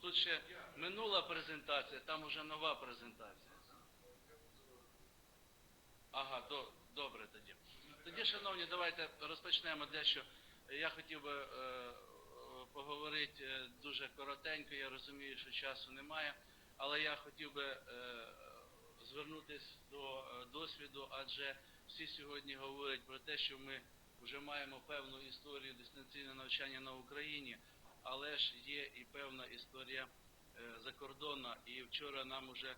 тут ще минула презентація, там уже нова презентація. Ага, до, добре тоді. Тоді, шановні, давайте розпочнемо дещо. Я хотів би е, поговорити е, дуже коротенько, я розумію, що часу немає, але я хотів би е, звернутися до е, досвіду, адже всі сьогодні говорять про те, що ми вже маємо певну історію дистанційного навчання на Україні, але ж є і певна історія е, закордонна. І вчора нам уже, е,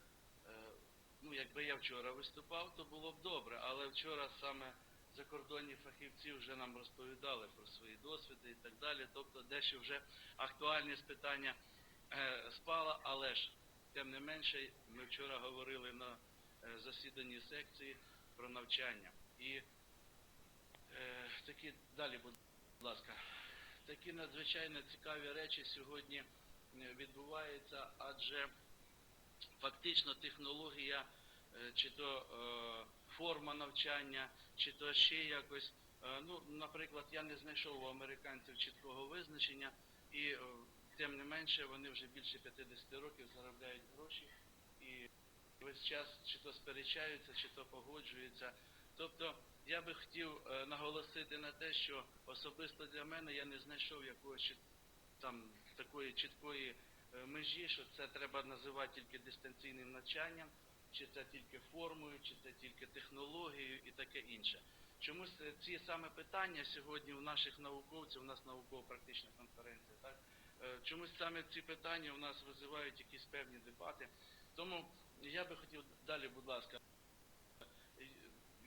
ну якби я вчора виступав, то було б добре, але вчора саме закордонні фахівці вже нам розповідали про свої досвіди і так далі. Тобто дещо вже актуальність питання е, спала, але ж тим не менше, ми вчора говорили на засіданні секції про навчання. І е, такі далі, будь ласка, такі надзвичайно цікаві речі сьогодні е, відбуваються, адже фактично технологія, е, чи то е, форма навчання, чи то ще якось. Ну, наприклад, я не знайшов у американців чіткого визначення, і тим не менше вони вже більше 50 років заробляють гроші і весь час чи то сперечаються, чи то погоджуються. Тобто я би хотів е, наголосити на те, що особисто для мене я не знайшов якогось там такої чіткої е, межі, що це треба називати тільки дистанційним навчанням, чи це тільки формою, чи це тільки технологією і таке інше. Чомусь е, ці саме питання сьогодні у наших науковців, у нас науково-практична конференція, так? Чомусь саме ці питання у нас визивають якісь певні дебати. Тому я би хотів далі, будь ласка.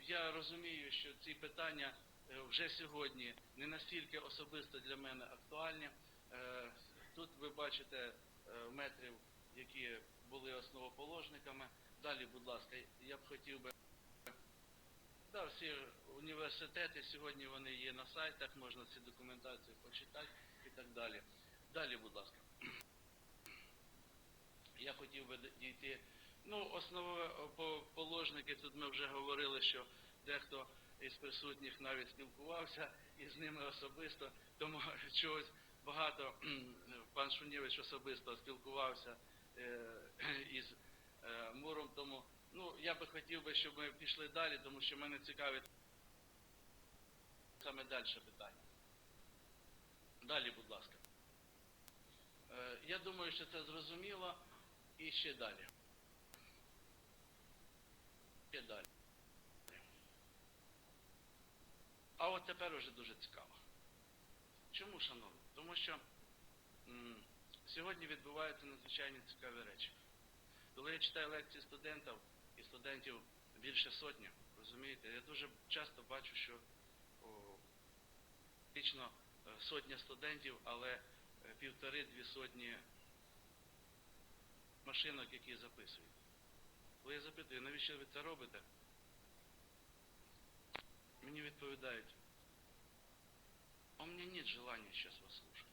Я розумію, що ці питання е, вже сьогодні не настільки особисто для мене актуальні. Е, Тут ви бачите е, метрів, які були основоположниками. Далі, будь ласка, я б хотів би. Да, всі університети сьогодні вони є на сайтах, можна цю документацію почитати і так далі. Далі, будь ласка. Я хотів би дійти. Ну, основоположники, тут ми вже говорили, що дехто із присутніх навіть спілкувався із ними особисто, тому чогось багато пан Шунєвич особисто спілкувався е, із е, Муром, тому ну, я би хотів би, щоб ми пішли далі, тому що мене цікавить саме далі питання. Далі, будь ласка. Е, Я думаю, що це зрозуміло. І ще далі. Ще далі. А от тепер уже дуже цікаво. Чому, шановні? Тому що м, сьогодні відбуваються надзвичайно цікаві речі. Коли я читаю лекції студентів, і студентів більше сотні, розумієте, я дуже часто бачу, що фактично е, сотня студентів, але е, півтори-дві сотні машинок, які записують. Коли я запитую, навіщо ви це робите? Мені відповідають, а у мене нет желания сейчас вас слушать.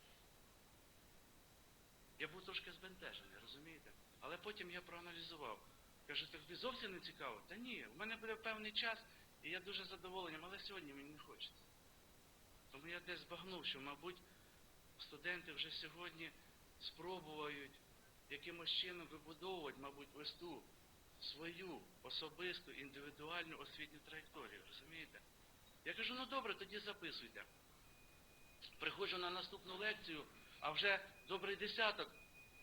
Я був трошки збентежений, розумієте? Але потім я проаналізував. Кажу, тобі зовсім не цікаво? Та ні, в мене буде певний час, і я дуже задоволений, але сьогодні мені не хочеться. Тому я десь збагнув, що, мабуть, студенти вже сьогодні спробують якимось чином вибудовувати, мабуть, ось ту свою особисту індивідуальну освітню траєкторію, розумієте? Я кажу, ну добре, тоді записуйте. Приходжу на наступну лекцію, а вже добрий десяток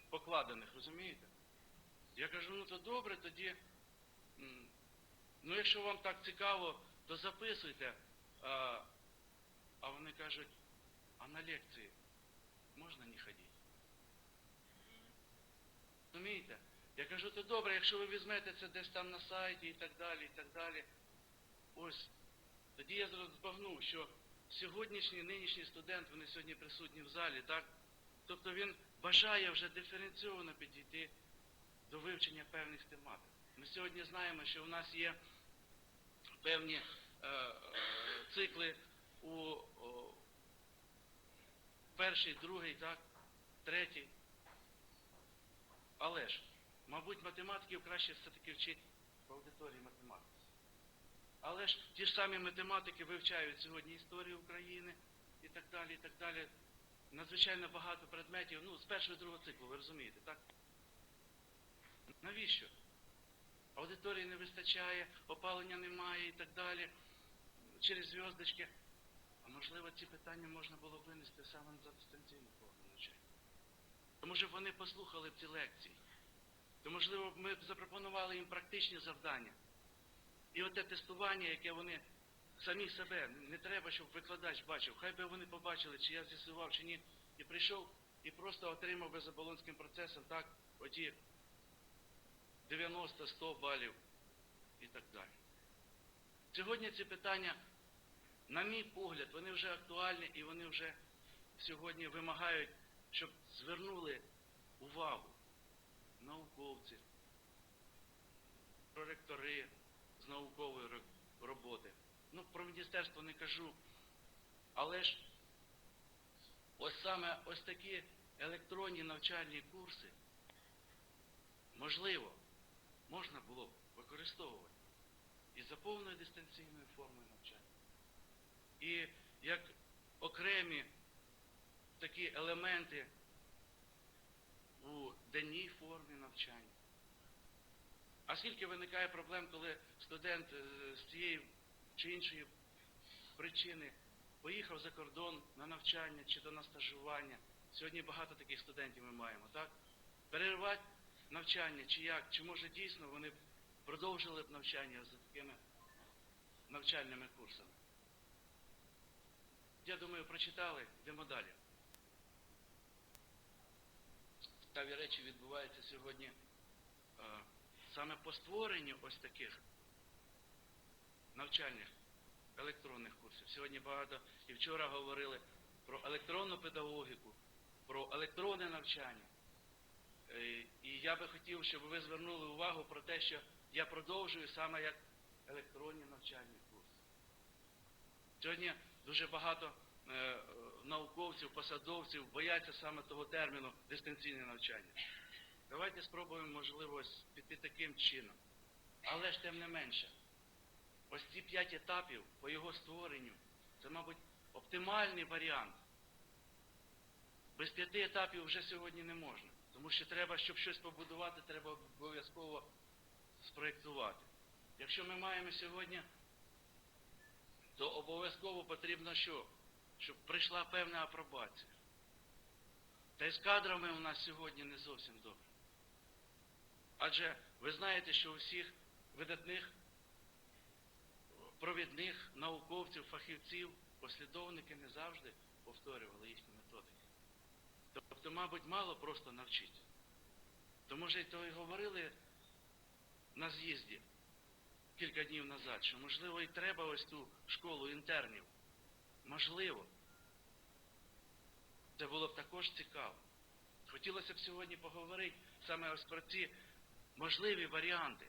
покладених, розумієте? Я кажу, ну то добре, тоді, ну якщо вам так цікаво, то записуйте. А, а вони кажуть, а на лекції можна не ходити? Розумієте? Я кажу, то добре, якщо ви візьмете це десь там на сайті і так далі, і так далі. Ось. Тоді я збагнув, що сьогоднішній, нинішній студент, вони сьогодні присутні в залі, так? Тобто він бажає вже диференційовано підійти до вивчення певних тематик. Ми сьогодні знаємо, що у нас є певні е, е, цикли у о, перший, другий, так, третій. Але ж, мабуть, математиків краще все-таки вчити в аудиторії математики. Але ж ті ж самі математики вивчають сьогодні історію України і так далі, і так далі. надзвичайно багато предметів, ну, з першого і другого циклу, ви розумієте, так? Навіщо? Аудиторії не вистачає, опалення немає і так далі, через зв'язочки. А можливо, ці питання можна було б винести саме за дистанційну форму. Тому що вони послухали б ці лекції. То, можливо, ми б запропонували їм практичні завдання. І оте тестування, яке вони самі себе, не треба, щоб викладач бачив. Хай би вони побачили, чи я з'ясував, чи ні. І прийшов і просто отримав би за болонським процесом так, оті 90-100 балів і так далі. Сьогодні ці питання, на мій погляд, вони вже актуальні і вони вже сьогодні вимагають, щоб звернули увагу науковці, проректори наукової роботи. Ну, про міністерство не кажу, але ж ось саме ось такі електронні навчальні курси, можливо, можна було б використовувати і за повною дистанційною формою навчання. І як окремі такі елементи у денній формі навчання. А скільки виникає проблем, коли студент е, з цієї чи іншої причини поїхав за кордон на навчання чи то на стажування. Сьогодні багато таких студентів ми маємо, так? Перервати навчання чи як, чи може дійсно вони продовжили б навчання за такими навчальними курсами. Я думаю, прочитали, йдемо далі. Цікаві речі відбуваються сьогодні е, саме по створенню ось таких навчальних електронних курсів. Сьогодні багато і вчора говорили про електронну педагогіку, про електронне навчання. Е, І я би хотів, щоб ви звернули увагу про те, що я продовжую саме як електронні навчальні курси. Сьогодні дуже багато е, науковців, посадовців бояться саме того терміну дистанційне навчання. Давайте спробуємо, можливо, піти таким чином. Але ж тим не менше, ось ці п'ять етапів по його створенню, це, мабуть, оптимальний варіант. Без п'яти етапів вже сьогодні не можна. Тому що треба, щоб щось побудувати, треба обов'язково спроєктувати. Якщо ми маємо сьогодні, то обов'язково потрібно що? Щоб прийшла певна апробація. Та й з кадрами у нас сьогодні не зовсім добре. Адже ви знаєте, що у всіх видатних провідних науковців, фахівців, послідовники не завжди повторювали їхні методики. Тобто, мабуть, мало просто навчити. То, може, то і говорили на з'їзді кілька днів назад, що, можливо, і треба ось ту школу інтернів. Можливо. Це було б також цікаво. Хотілося б сьогодні поговорити саме ось про ці можливі варіанти.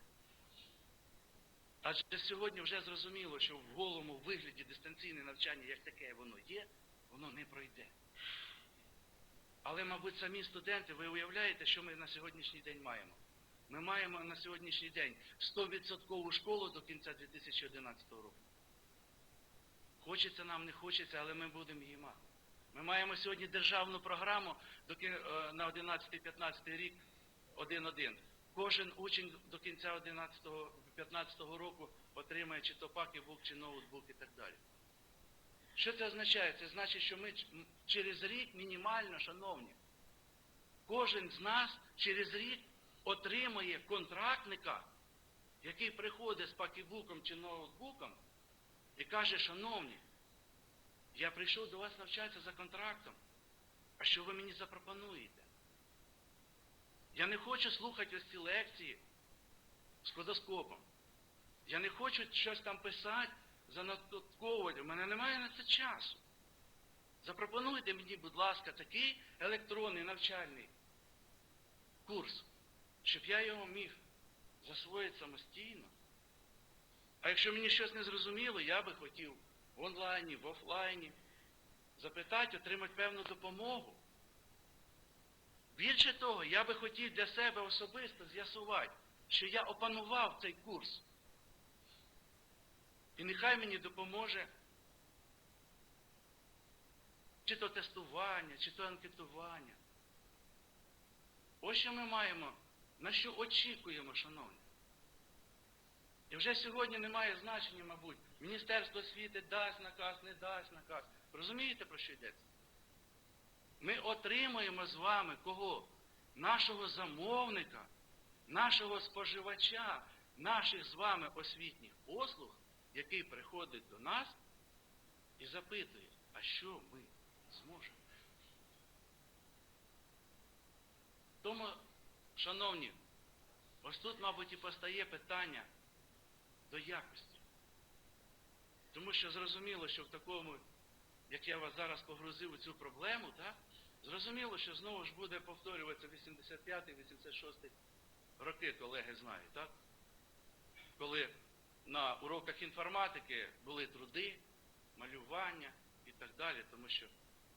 Адже сьогодні вже зрозуміло, що в голому вигляді дистанційне навчання, як таке воно є, воно не пройде. Але, мабуть, самі студенти, ви уявляєте, що ми на сьогоднішній день маємо? Ми маємо на сьогоднішній день 100% школу до кінця 2011 року. Хочеться нам, не хочеться, але ми будемо її мати. Ми маємо сьогодні державну програму е, на 11-15 рік 1-1. Кожен учень до кінця 11-15 року отримає чи то пакетбук, чи ноутбук і так далі. Що це означає? Це значить, що ми через рік мінімально, шановні, кожен з нас через рік отримує контрактника, який приходить з пакетбуком чи ноутбуком і каже, шановні, я прийшов до вас навчатися за контрактом, а що ви мені запропонуєте? Я не хочу слухати ось ці лекції з кодоскопом. Я не хочу щось там писати, занотовувати. У мене немає на це часу. Запропонуйте мені, будь ласка, такий електронний навчальний курс, щоб я його міг засвоїти самостійно. А якщо мені щось не зрозуміло, я би хотів в онлайні, в офлайні запитати, отримати певну допомогу. Більше того, я би хотів для себе особисто з'ясувати, що я опанував цей курс. І нехай мені допоможе чи то тестування, чи то анкетування. Ось що ми маємо, на що очікуємо, шановні. І вже сьогодні немає значення, мабуть, Міністерство освіти дасть наказ, не дасть наказ. Розумієте, про що йдеться? Ми отримуємо з вами кого? Нашого замовника, нашого споживача, наших з вами освітніх послуг, який приходить до нас і запитує, а що ми зможемо? Тому, шановні, ось тут, мабуть, і постає питання до якості. Тому що зрозуміло, що в такому, як я вас зараз погрузив у цю проблему, так, зрозуміло, що знову ж буде повторюватися 85-86 роки, колеги знають, так? Коли на уроках інформатики були труди, малювання і так далі, тому що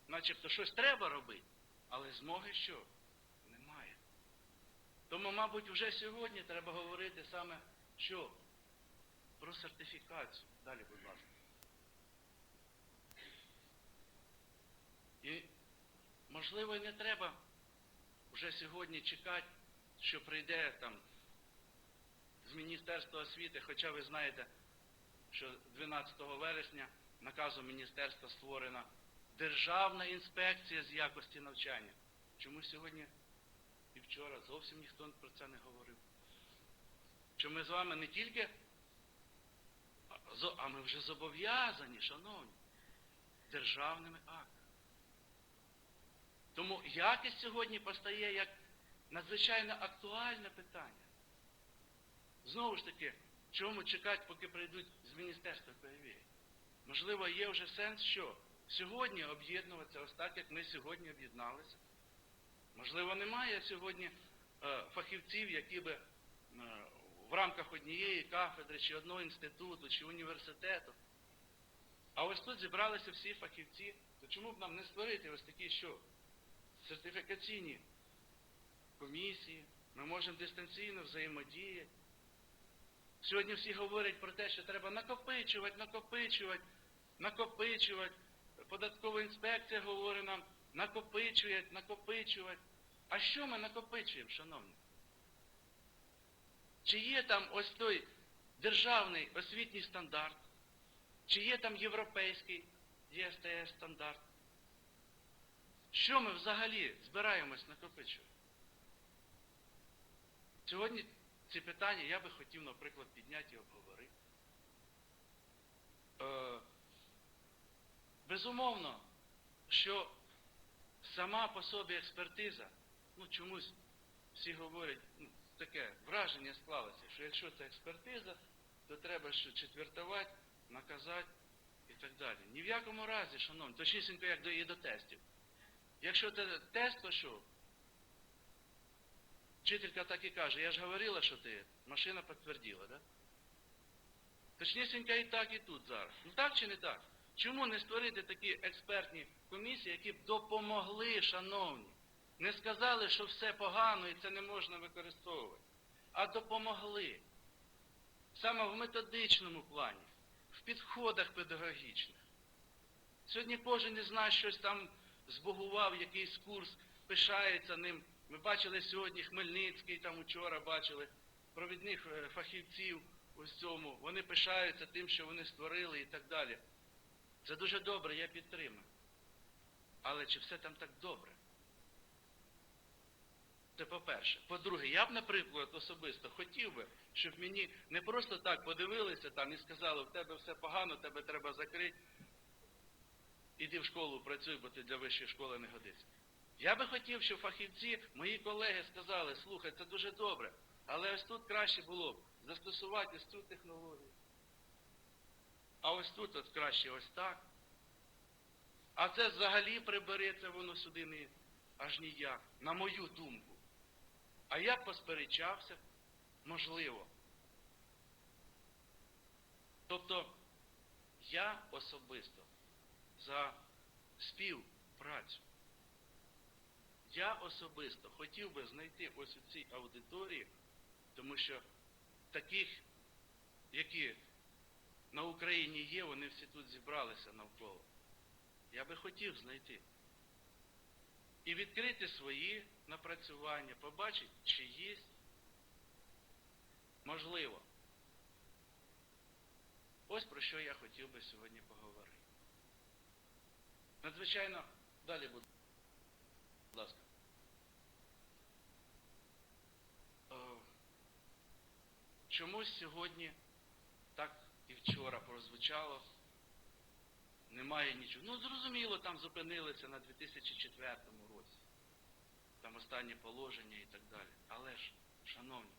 начебто щось треба робити, але змоги що? Немає. Тому, мабуть, вже сьогодні треба говорити саме що? Про сертифікацію. Далі, будь ласка. І, можливо, і не треба вже сьогодні чекати, що прийде там з Міністерства освіти, хоча ви знаєте, що 12 вересня наказом міністерства створена Державна інспекція з якості навчання. Чому сьогодні і вчора зовсім ніхто про це не говорив? Що ми з вами не тільки, а ми вже зобов'язані, шановні, державними актами. Якість сьогодні постає як надзвичайно актуальне питання. Знову ж таки, чому чекати, поки прийдуть з міністерства перевірять? Можливо, є вже сенс, що сьогодні об'єднуватися, ось так, як ми сьогодні об'єдналися. Можливо, немає сьогодні е, фахівців, які би е, в рамках однієї кафедри, чи одного інституту, чи університету. А ось тут зібралися всі фахівці, то чому б нам не створити ось такі що? Сертифікаційні комісії, ми можемо дистанційно взаємодіяти. Сьогодні всі говорять про те, що треба накопичувати, накопичувати, накопичувати. Податкова інспекція говорить нам, накопичувати, накопичувати. А що ми накопичуємо, шановні? Чи є там ось той державний освітній стандарт? Чи є там європейський ЄСТС стандарт? Що ми взагалі збираємось накопичувати? Сьогодні ці питання я би хотів, наприклад, підняти і обговорити. Е, безумовно, що сама по собі експертиза, ну чомусь всі говорять, ну, таке враження склалося, що якщо це експертиза, то треба що четвертувати, наказати і так далі. Ні в якому разі, шановні, точнісінько, як до, і до тестів. Якщо це тест, то? Вчителька так і каже, я ж говорила, що ти, машина підтвердила, да? Точнісінько і так, і тут зараз. Ну так чи не так? Чому не створити такі експертні комісії, які б допомогли, шановні? Не сказали, що все погано і це не можна використовувати, а допомогли. Саме в методичному плані, в підходах педагогічних. Сьогодні кожен із нас щось там збугував, якийсь курс, пишається ним. Ми бачили сьогодні Хмельницький, там учора бачили провідних е, фахівців у цьому. Вони пишаються тим, що вони створили і так далі. Це дуже добре, я підтримую. Але чи все там так добре? Це по-перше. По-друге, я б, наприклад, особисто хотів би, щоб мені не просто так подивилися там і сказали, в тебе все погано, тебе треба закрити. Іди в школу, працюй, бо ти для вищої школи не годиться. Я би хотів, щоб фахівці, мої колеги сказали, слухай, це дуже добре, але ось тут краще було б застосувати цю технологію. А ось тут от краще ось так. А це взагалі прибереться воно сюди не аж ніяк, на мою думку. А я посперечався, можливо. Тобто я особисто за співпрацю. Я особисто хотів би знайти ось у цій аудиторії, тому що таких, які на Україні є, вони всі тут зібралися навколо. Я би хотів знайти. І відкрити свої напрацювання, побачити, чи є. Можливо. Ось про що я хотів би сьогодні поговорити. Надзвичайно, далі буде. будь ласка. Е, Чомусь сьогодні, так і вчора прозвучало, немає нічого. Ну, зрозуміло, там зупинилися на 2004 році. Там останні положення і так далі. Але ж, шановні,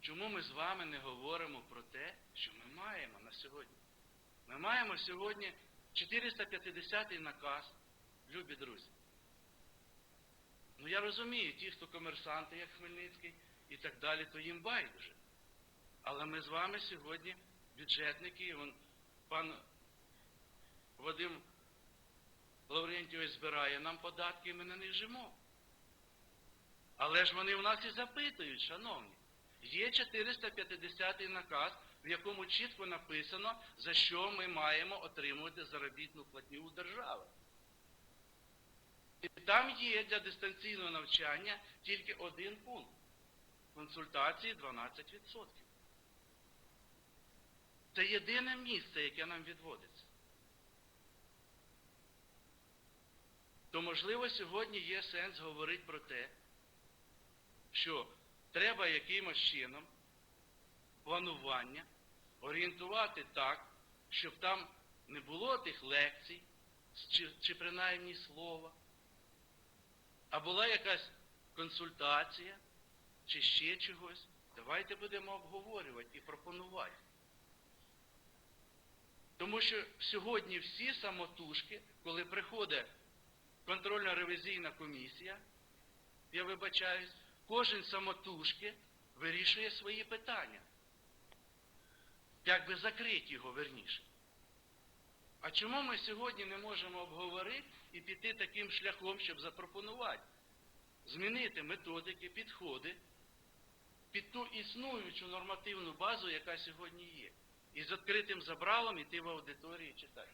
чому ми з вами не говоримо про те, що ми маємо на сьогодні? Ми маємо сьогодні 450 наказ, любі друзі. Ну я розумію, ті, хто комерсанти, як Хмельницький, і так далі, то їм байдуже. Але ми з вами сьогодні бюджетники, вон, пан Вадим Лаврентійович збирає нам податки, і ми на них жимо. Але ж вони в нас і запитують, шановні. Є 450 наказ, в якому чітко написано, за що ми маємо отримувати заробітну платню у держави. І там є для дистанційного навчання тільки один пункт. Консультації 12%. Це єдине місце, яке нам відводиться. То, можливо, сьогодні є сенс говорити про те, що треба якимось чином планування орієнтувати так, щоб там не було тих лекцій, чи, чи принаймні слова, а була якась консультація, чи ще чогось. Давайте будемо обговорювати і пропонувати. Тому що сьогодні всі самотужки, коли приходить контрольно-ревізійна комісія, я вибачаюсь, кожен самотужки вирішує свої питання. Як би закрити його верніше. А чому ми сьогодні не можемо обговорити і піти таким шляхом, щоб запропонувати? Змінити методики, підходи під ту існуючу нормативну базу, яка сьогодні є. І з відкритим забралом йти в аудиторії читати.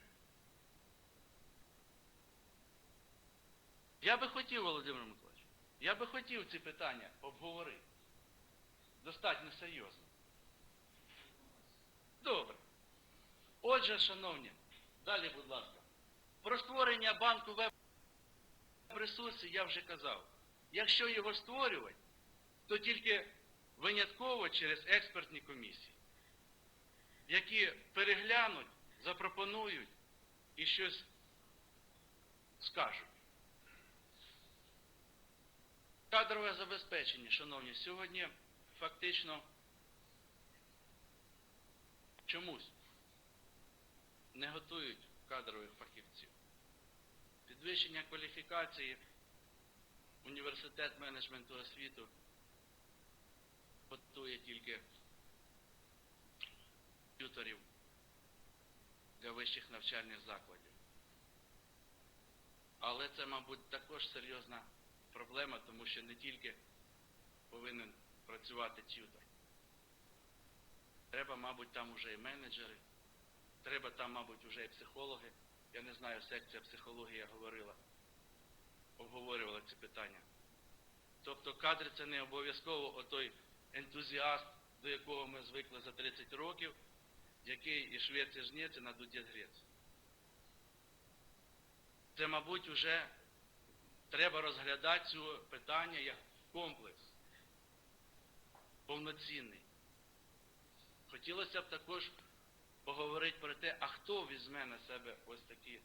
Я би хотів, Володимир Миколаївич, я би хотів ці питання обговорити. Достатньо серйозно. Добре. Отже, шановні, далі, будь ласка. Про створення банку веб-ресурсів я вже казав. Якщо його створювати, то тільки винятково через експертні комісії, які переглянуть, запропонують і щось скажуть. Кадрове забезпечення, шановні, сьогодні фактично чомусь не готують кадрових фахівців. Підвищення кваліфікації університет менеджменту освіту готує тільки тюторів для вищих навчальних закладів. Але це, мабуть, також серйозна проблема, тому що не тільки повинен працювати тютор. Треба, мабуть, там уже і менеджери, треба там, мабуть, уже і психологи. Я не знаю, секція психології говорила, обговорювала ці питання. Тобто кадри це не обов'язково отой ентузіаст, до якого ми звикли за 30 років, який і швець, і жнець, і надудять грець. Це, мабуть, вже треба розглядати цього питання як комплекс, повноцінний. Хотілося б також поговорити про те, а хто візьме на себе ось такі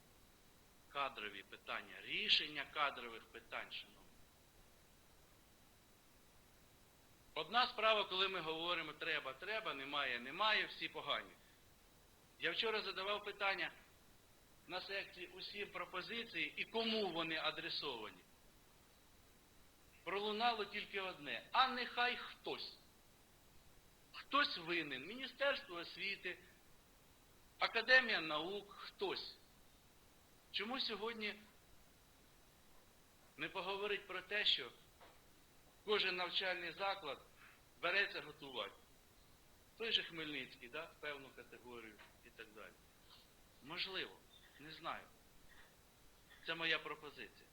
кадрові питання, рішення кадрових питань, шановні. Одна справа, коли ми говоримо треба, треба, немає, немає, всі погані. Я вчора задавав питання на секції усі пропозиції і кому вони адресовані. Пролунало тільки одне. А нехай хтось. Хтось винен. Міністерство освіти, Академія наук, хтось. Чому сьогодні не поговорить про те, що кожен навчальний заклад береться готувати? Той же Хмельницький, да, певну категорію і так далі. Можливо, не знаю. Це моя пропозиція.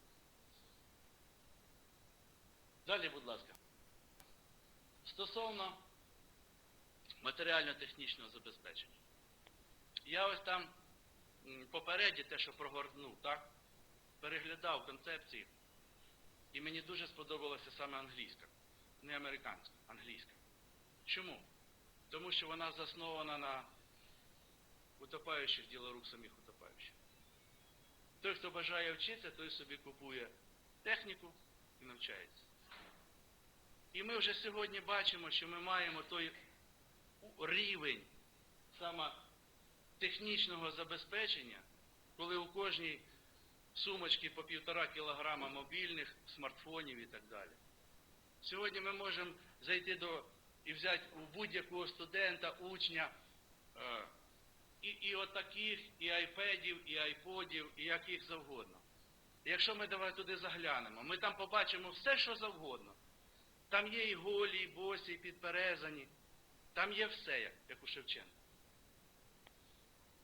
Далі, будь ласка. Стосовно матеріально-технічного забезпечення. Я ось там попереді те, що прогорнув, так? Переглядав концепції, і мені дуже сподобалася саме англійська, не американська, англійська. Чому? Тому що вона заснована на утопаючих діло рук самих утопаючих. Той, хто бажає вчитися, той собі купує техніку і навчається. І ми вже сьогодні бачимо, що ми маємо той рівень саме технічного забезпечення, коли у кожній сумочці по півтора кілограма мобільних, смартфонів і так далі. Сьогодні ми можемо зайти до і взяти у будь-якого студента, учня е, і, і отаких, і айпедів, і айподів, і яких завгодно. Якщо ми давай туди заглянемо, ми там побачимо все, що завгодно. Там є і голі, і босі, і підперезані. Там є все, як, у Шевченка.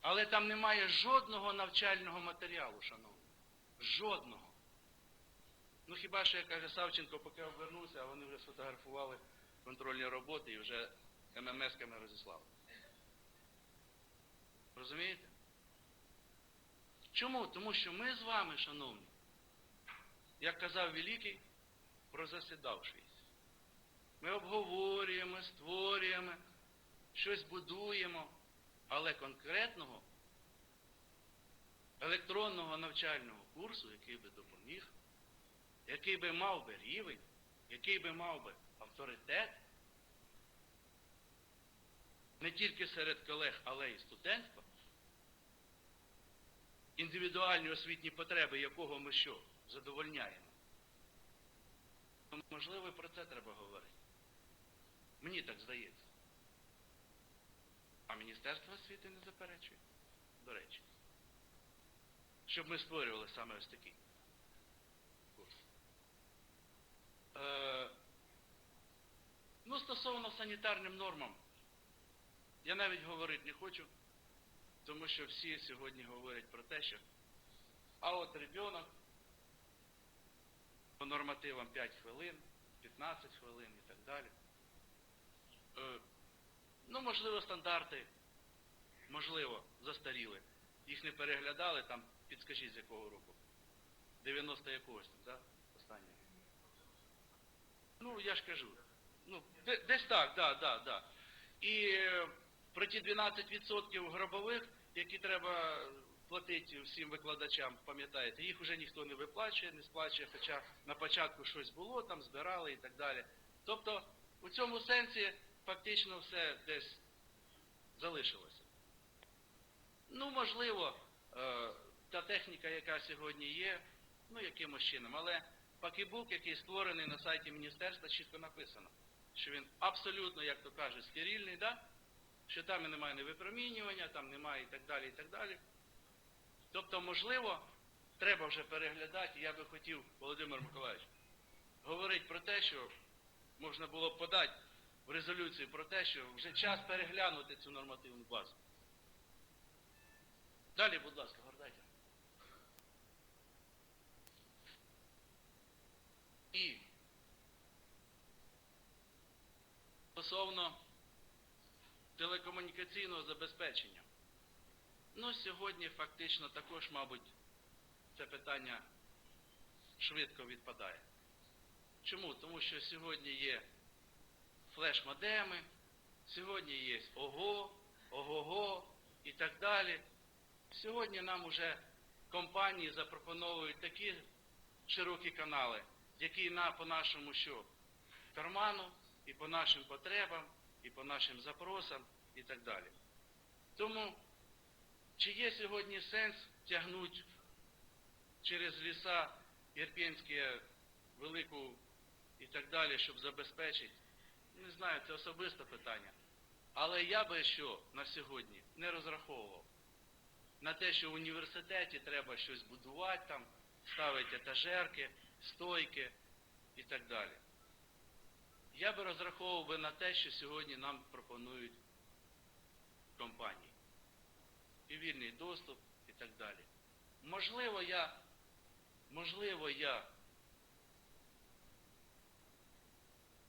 Але там немає жодного навчального матеріалу, шановні. Жодного. Ну хіба що, як каже Савченко, поки обернувся, а вони вже сфотографували контрольні роботи і вже ММС-ками розіслали. Розумієте? Чому? Тому що ми з вами, шановні, як казав Великий, прозасідавшись. Ми обговорюємо, створюємо, щось будуємо, але конкретного електронного навчального курсу, який би допоміг, який би мав би рівень, який би мав би авторитет, не тільки серед колег, але й студентства, індивідуальні освітні потреби, якого ми що задовольняємо. Можливо, про це треба говорити. Мені так здається. А Міністерство освіти не заперечує, до речі. Щоб ми створювали саме ось такий курс. Е, ну, стосовно санітарним нормам, я навіть говорити не хочу, тому що всі сьогодні говорять про те, що а от ребенок по нормативам 5 хвилин, 15 хвилин і так далі. Е, ну, можливо, стандарти, можливо, застаріли. Їх не переглядали, там, підскажіть, з якого року? 90 якогось, да? Останнє. Ну, я ж кажу. Ну, де- десь так, да, да, да. І е, про ті 12% гробових, які треба платити всім викладачам, пам'ятаєте, їх вже ніхто не виплачує, не сплачує, хоча на початку щось було, там збирали і так далі. Тобто, у цьому сенсі фактично все десь залишилося. Ну, можливо, е, та техніка, яка сьогодні є, ну, якимось чином, але пакібук, який створений на сайті міністерства, чітко написано, що він абсолютно, як то кажуть, стерильний, да? що там і немає ні випромінювання, там немає і так далі, і так далі. Тобто, можливо, треба вже переглядати, я би хотів, Володимир Миколаївич, говорити про те, що можна було подати в резолюцію про те, що вже час переглянути цю нормативну базу. Далі, будь ласка, гордайте. І стосовно телекомунікаційного забезпечення. Ну, сьогодні фактично також, мабуть, це питання швидко відпадає. Чому? Тому що сьогодні є флеш-модеми, сьогодні є ОГО, ОГОГО і так далі. Сьогодні нам уже компанії запропонують такі широкі канали, які на, по нашому що? карману, і по нашим потребам, і по нашим запросам, і так далі. Тому, чи є сьогодні сенс тягнути через ліса Єрпінські велику і так далі, щоб забезпечити? Не знаю, це особисте питання. Але я би що на сьогодні не розраховував на те, що в університеті треба щось будувати там, ставити етажерки, стойки і так далі. Я би розраховував би на те, що сьогодні нам пропонують компанії. І вільний доступ і так далі. Можливо, я можливо, я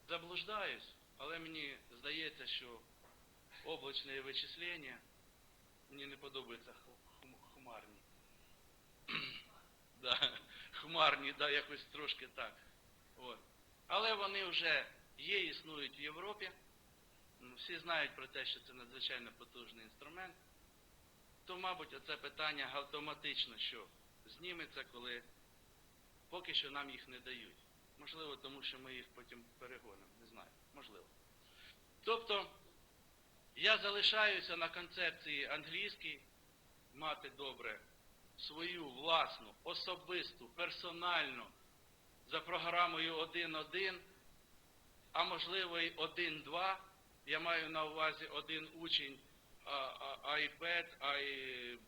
заблуждаюсь, але мені здається, що облачне вичислення мені не хум- хмарні. да, хмарні, да, якось трошки так. От. Але вони вже є, існують в Європі. Всі знають про те, що це надзвичайно потужний інструмент. То, мабуть, оце питання автоматично, що зніметься, коли поки що нам їх не дають. Можливо, тому що ми їх потім перегонимо. Можливо. Тобто, я залишаюся на концепції англійській, мати добре свою власну, особисту, персональну за програмою 1.1, а можливо і 1.2. Я маю на увазі один учень, iPad, ай-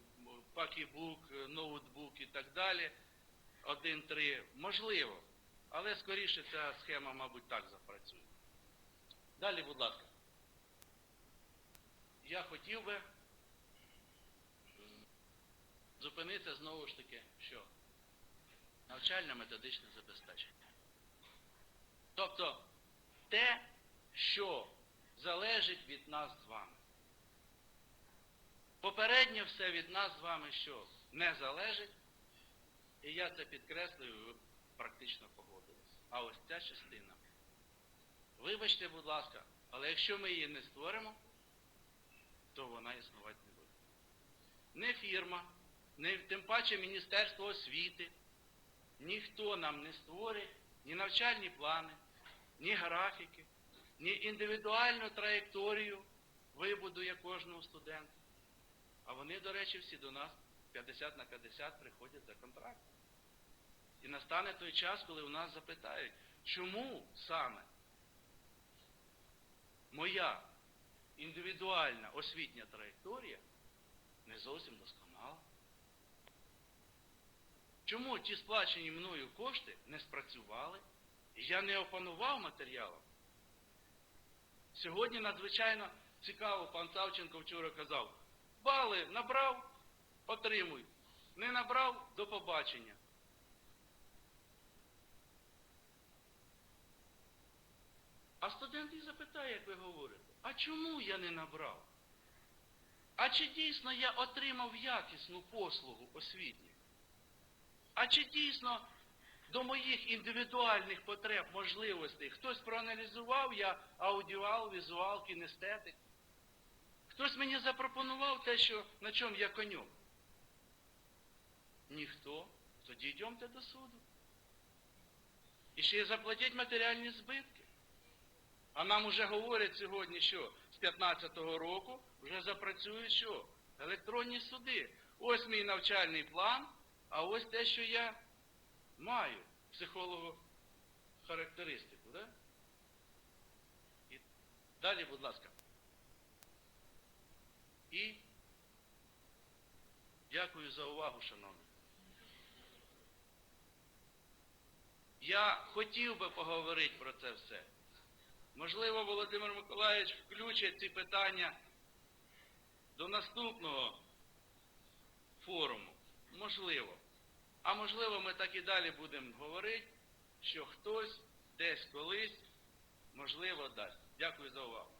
ноутбук і так далі. 1.3. Можливо. Але скоріше ця схема, мабуть, так запрацює. Далі, будь ласка. Я хотів би м, зупинитися знову ж таки, що навчально-методичне забезпечення. Тобто те, що залежить від нас з вами. Попередньо все від нас з вами що не залежить, і я це підкреслюю, ви практично погодились. А ось ця частина. Вибачте, будь ласка, але якщо ми її не створимо, то вона існувати не буде. Не фірма, не тим паче Міністерство освіти, ніхто нам не створить ні навчальні плани, ні графіки, ні індивідуальну траєкторію вибудує кожного студента. А вони, до речі, всі до нас 50 на 50 приходять за контракт. І настане той час, коли у нас запитають, чому саме моя індивідуальна освітня траєкторія не зовсім досконала. Чому ті сплачені мною кошти не спрацювали, я не опанував матеріалом? Сьогодні надзвичайно цікаво, пан Савченко вчора казав, бали набрав, отримуй. Не набрав до побачення. А студент і запитає, як ви говорите, а чому я не набрав? А чи дійсно я отримав якісну послугу освітню? А чи дійсно до моїх індивідуальних потреб, можливостей хтось проаналізував я аудіал, візуал, кінестетик? Хтось мені запропонував те, що, на чому я конюк? Ніхто. Тоді йдемте до суду. І ще й заплатіть матеріальні збитки. А нам уже говорять сьогодні, що з 15-го року вже запрацюють що? Електронні суди. Ось мій навчальний план, а ось те, що я маю психологу характеристику. Да? І далі, будь ласка. І дякую за увагу, шановні. Я хотів би поговорити про це все. Можливо, Володимир Миколаївич включить ці питання до наступного форуму. Можливо. А можливо, ми так і далі будемо говорити, що хтось десь колись, можливо, дасть. Дякую за увагу.